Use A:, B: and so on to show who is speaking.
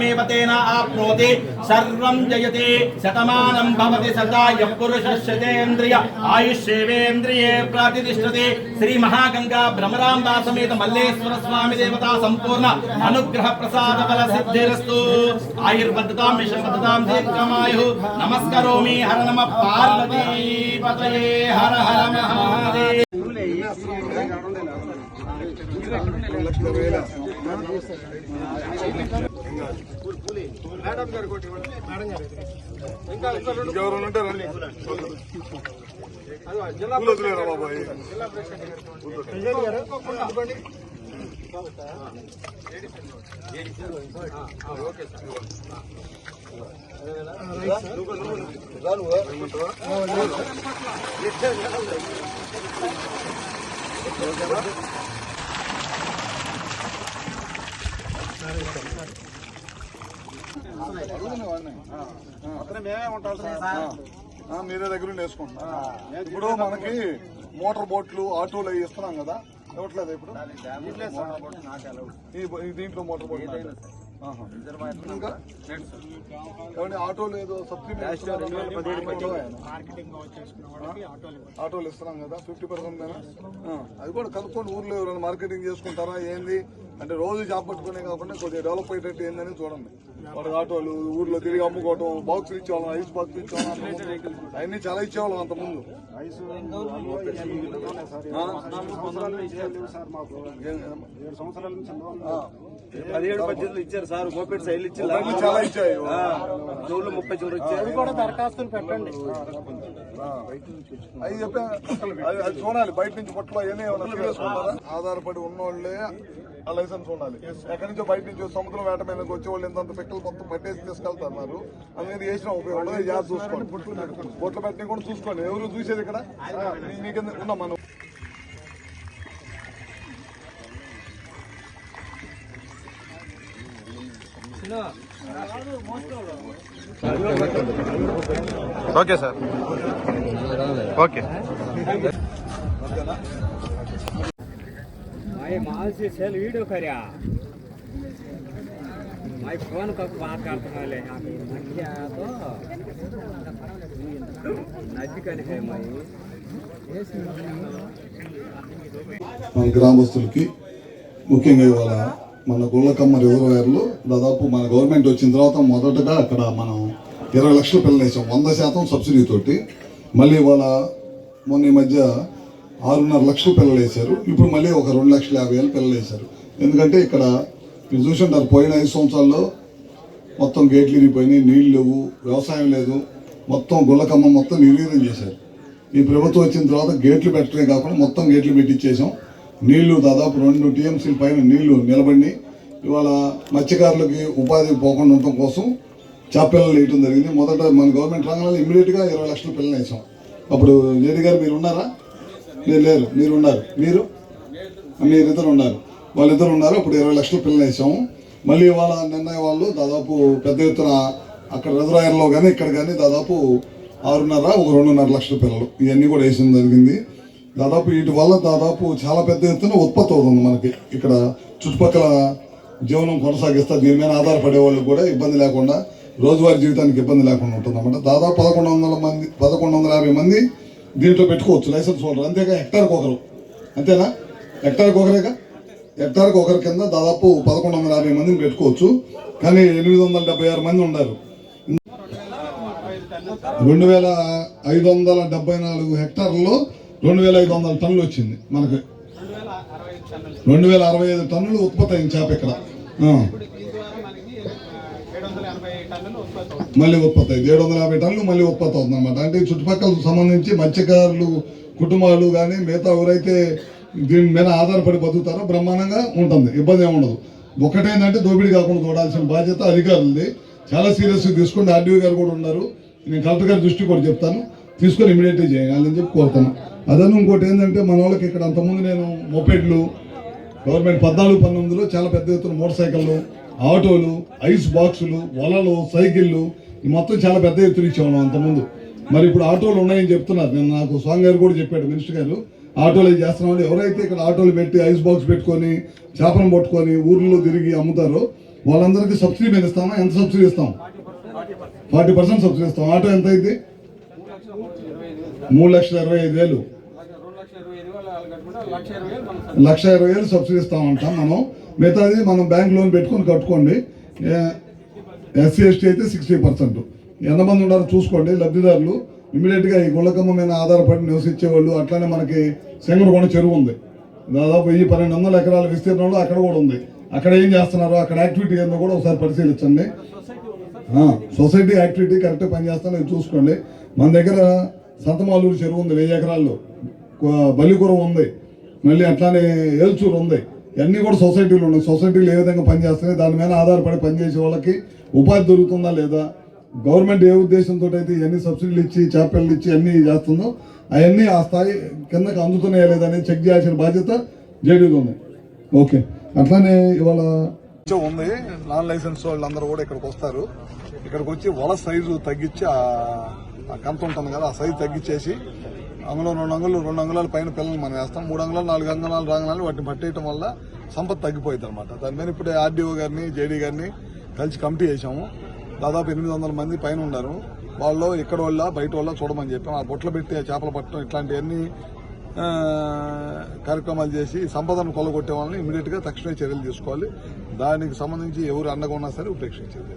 A: సర్వమేవ తేన ఆప్నోతి సర్వం జయతే శతమానం భవతి సదాయ పురుషేంద్రియ ఆయుష్యేవేంద్రియే ప్రాతిష్టతే శ్రీ మహాగంగా భ్రమరాంబా సమేత మల్లేశ్వర స్వామి దేవతా సంపూర్ణ అనుగ్రహ ప్రసాద బల సిద్ధిరస్తు ఆయుర్బద్ధతాం విషమద్ధతాం దీర్ఘమాయు నమస్కరోమి హర నమ పార్వతీ పతయే హర హర మహాదేవ
B: ఇంకెవరైనా ఉంటే రండి ఆ, మీరే దగ్గర వేసుకుంటున్నా. ఇప్పుడు మనకి మోటార్ బోట్లు ఆటోలు అవి ఇస్తున్నాం కదా. ఇవ్వట్లేదు ఇప్పుడు? ఈ దీంట్లో మోటార్ బోట్లు ఆహా. ఇంకా? ఏమండి ఆటోలు ఏదో సబ్సిడీ ఆటోలు ఇస్తున్నాం కదా ఫిఫ్టీ పర్సెంట్ అది కూడా కనుక్కొని ఊర్లో ఎవరైనా మార్కెటింగ్ చేసుకుంటారా ఏంది? అంటే రోజు జాబ్ పట్టుకునే కాకుండా కొద్దిగా డెవలప్ అయ్యేటట్టు ఏందని చూడండి. వాడు ఆటోలు ఊర్లో తిరిగి అమ్ముకోవటం బాక్స్ ఇచ్చేవాళ్ళం ఐస్ బాక్స్ ఇచ్చేవాళ్ళం అవన్నీ చాలా ఇచ్చేవాళ్ళం అంత ముందు
C: పదిహేడు పద్దెనిమిది ఇచ్చారు సార్. మోపెడ్ సైల్ ఇచ్చారు.
B: అవన్నీ చాలా ఇచ్చాయి
C: జూన్లో ముప్పై చిల్లర ఇచ్చారు కూడా దరఖాస్తులు పెట్టండి.
B: చెప్పా అది అది చూడాలి. బయట నుంచి పొట్టలో ఆధారపడి ఉన్నోళ్ళే ఆ లైసెన్స్ ఉండాలి. ఎక్కడి నుంచో బయట నుంచి సముద్రం వేట మీదకి వచ్చే వాళ్ళు ఇంత పిక్కలు మొత్తం పట్టేసి తీసుకెళ్తున్నారు. అనేది వేసిన ఉపయోగం జాగ్రత్త చూసుకోండి. బొట్లు పెట్టిన కూడా చూసుకోండి. ఎవరు చూసేది ఇక్కడ? మీ- మీ కింద ఉన్నాం మనం
D: ఓకే సార్ ఓకే
C: भाई माल से सेल वीडियो करया भाई फोन का बात करते वाले यहाँ पे मछली आया तो नजदीक है भाई
B: మన గ్రామస్తులకి ముఖ్యంగా ఇవాళ మన గుళ్ళకమ్మ రిజర్వేర్లు దాదాపు మన గవర్నమెంట్ వచ్చిన తర్వాత మొదటగా అక్కడ మనం ఇరవై లక్షలు పిల్లలు వేసాం వంద శాతం సబ్సిడీ తోటి. మళ్ళీ వాళ్ళ మొన్న ఈ మధ్య ఆరున్నర లక్షలు పిల్లలు వేశారు ఇప్పుడు మళ్ళీ ఒక రెండు లక్షల యాభై వేలు పిల్లలు వేశారు ఎందుకంటే ఇక్కడ మీరు చూసుంటారు పోయిన ఐదు సంవత్సరాల్లో మొత్తం గేట్లు ఇరిగిపోయినాయి నీళ్ళు లేవు వ్యవసాయం లేదు. మొత్తం గుళ్ళకమ్మ మొత్తం నిర్వీర్యం చేశారు. ఈ ప్రభుత్వం వచ్చిన తర్వాత గేట్లు పెట్టడమే కాకుండా మొత్తం గేట్లు పెట్టించేసాం నీళ్ళు దాదాపు రెండు టీఎంసీల పైన నీళ్ళు నిలబడి ఇవాళ మత్స్యకారులకి ఉపాధి పోకుండా ఉండటం కోసం చేపపిల్లలు వేయటం జరిగింది. మొదట మన గవర్నమెంట్ రంగంలో ఇమీడియట్గా ఇరవై లక్షల పిల్లలు వేసాం. అప్పుడు జేడి గారు మీరు ఉన్నారా? మీరు లేరు మీరు ఉన్నారు. మీరు? మీరిద్దరు ఉన్నారు. వాళ్ళిద్దరు ఉన్నారు. అప్పుడు ఇరవై లక్షల పిల్లలు వేసాము. మళ్ళీ వాళ్ళ నిర్ణయ వాళ్ళు దాదాపు పెద్ద ఎత్తున అక్కడ రిజర్వాయర్లో కానీ ఇక్కడ కానీ దాదాపు ఆరున్నర ఒక రెండున్నర లక్షల పిల్లలు ఇవన్నీ కూడా వేసిన జరిగింది. దాదాపు వీటి వల్ల దాదాపు చాలా పెద్ద ఎత్తున ఉత్పత్తి అవుతుంది మనకి. ఇక్కడ చుట్టుపక్కల జీవనం కొనసాగిస్తా దీని మీద ఆధారపడే వాళ్ళు కూడా ఇబ్బంది లేకుండా రోజువారీ జీవితానికి ఇబ్బంది లేకుండా ఉంటుంది అన్నమాట దాదాపు పదకొండు వందల మంది పదకొండు వందల యాభై మంది దీంట్లో పెట్టుకోవచ్చు లైసెన్స్ హోల్డర్. అంతేగా హెక్టార్కి ఒకరు. అంతేనా? హెక్టార్కి ఒకరేగా? హెక్టార్కి ఒకరి కింద దాదాపు పదకొండు వందల యాభై మందిని పెట్టుకోవచ్చు. కానీ ఎనిమిది వందల డెబ్బై ఆరు మంది ఉన్నారు రెండు వేల ఐదు వందల డెబ్బై నాలుగు హెక్టార్లలో రెండు వేల ఐదు వందల టన్నులు వచ్చింది మనకి. రెండు వేల అరవై ఐదు టన్నులు ఉత్పత్తి అయింది చేప ఇక్కడ. మళ్ళీ ఉత్పత్తి అయింది. ఏడు వందల యాభై టన్నులు మళ్ళీ ఉత్పత్తి అవుతుంది అనమాట అంటే చుట్టుపక్కల సంబంధించి మత్స్యకారులు కుటుంబాలు కానీ మిగతా ఎవరైతే దీని మీద ఆధారపడి బతుకుతారో బ్రహ్మాండంగా ఉంటుంది. ఇబ్బంది ఏముండదు ఉండదు. దోపిడీ కాకుండా చూడాల్సిన బాధ్యత అధికారులది. చాలా సీరియస్గా తీసుకుంటే ఆర్డీఓ గారు కూడా ఉన్నారు. నేను కలెక్టర్ గారి దృష్టి కూడా చెప్తాను. తీసుకొని ఇమీడియట్గా చేయాలని చెప్పి కోరుతున్నాను. అదను ఇంకోటి ఏంటంటే మన వాళ్ళకి ఇక్కడ అంతకుముందు నేను మొపెడ్లు గవర్నమెంట్ పద్నాలుగు పంతొమ్మిదిలో చాలా పెద్ద ఎత్తున మోటార్ సైకిళ్ళు ఆటోలు ఐస్ బాక్సులు వలలు సైకిళ్ళు మొత్తం చాలా పెద్ద ఎత్తున ఇచ్చేవాళ్ళం అంతకుముందు. మరి ఇప్పుడు ఆటోలు ఉన్నాయని చెప్తున్నారు. నేను నాకు స్వామి గారు కూడా చెప్పాడు మినిస్టర్ గారు ఆటోలు ఇది చేస్తున్నామని ఎవరైతే ఇక్కడ ఆటోలు పెట్టి ఐస్ బాక్స్ పెట్టుకొని చేపలను పట్టుకొని ఊర్లో తిరిగి అమ్ముతారో వాళ్ళందరికీ సబ్సిడీ మీద ఇస్తామా? ఎంత సబ్సిడీ ఇస్తాం? ఫార్టీ పర్సెంట్ సబ్సిడీ ఇస్తాం. ఆటో ఎంత అయితే మూడు లక్షల ఇరవై ఐదు వేలు. లక్ష ఇరవై వేలు సబ్సిడీ ఇస్తామంటాం మనం. మిగతాది మనం బ్యాంక్ లోన్ పెట్టుకొని కట్టుకోండి. ఎస్సీ ఎస్టీ అయితే సిక్స్టీ పర్సెంట్. ఎంతమంది ఉన్నారో చూసుకోండి. లబ్ధిదారులు ఇమీడియట్గా ఈ గుళ్ళకమ్మ మీద ఆధారపడి నివసించేవాళ్ళు అట్లానే మనకి శంకరకొండ చెరువు ఉంది. దాదాపు వెయ్యి పన్నెండు వందల ఎకరాల విస్తీర్ణంలో అక్కడ కూడా ఉంది. అక్కడ ఏం చేస్తున్నారు అక్కడ యాక్టివిటీ ఏందో కూడా ఒకసారి పరిశీలించండి. సొసైటీ యాక్టివిటీ కరెక్ట్ పనిచేస్తానో చూసుకోండి. మన దగ్గర సంతమాలూరు చెరువు ఉంది వెయ్యి ఎకరాల్లో. కు- ఉంది. మళ్ళీ అట్లానే ఏల్చూరు ఉంది. ఇవన్నీ కూడా సొసైటీలు ఉన్నాయి. సొసైటీలు ఏ విధంగా పనిచేస్తున్నాయి దాని మీద ఆధారపడి పనిచేసే వాళ్ళకి ఉపాధి దొరుకుతుందా లేదా? గవర్నమెంట్ ఏ ఉద్దేశంతో అయితే ఇవన్నీ సబ్సిడీలు ఇచ్చి చేపలు ఇచ్చి అన్నీ చేస్తుందో అవన్నీ ఆ స్థాయి కిందకి అందుతున్నాయా లేదని చెక్ చేయాల్సిన బాధ్యత జేడీలో ఉంది. ఓకే. అట్లానే ఇవాళ ఉంది. నాన్ లైసెన్స్ వాళ్ళందరూ కూడా ఇక్కడికి వస్తారు. ఇక్కడికి వచ్చి వల సైజు తగ్గించి ఆ ఆ కంత ఉంటుంది కదా ఆ సైజు తగ్గించేసి అంగుళం రెండు అంగుళాలు రెండు అంగుళాల పైన పిల్లల్ని మనం వేస్తాం. మూడు అంగుళాలు నాలుగు అంగుళాలు రాంగుళాలు వాటిని పట్టేయటం వల్ల సంపద తగ్గిపోయింది అనమాట దాని మీద ఇప్పుడే ఆర్డీఓ గారిని జేడీ గారిని కలిసి కమిటీ చేశాము దాదాపు ఎనిమిది వందల మంది పైన ఉన్నారు. వాళ్ళు ఇక్కడ వాళ్ళ బయట వాళ్ళ చూడమని చెప్పాం. ఆ బొట్లు పెట్టి ఆ చేపలు పట్టడం ఇట్లాంటివన్నీ కార్యక్రమాలు చేసి సంపదను కొలగొట్టే వాళ్ళని ఇమీడియట్గా తక్షణమే చర్యలు తీసుకోవాలి. దానికి సంబంధించి ఎవరు అండగా ఉన్నా సరే ఉపేక్షించేది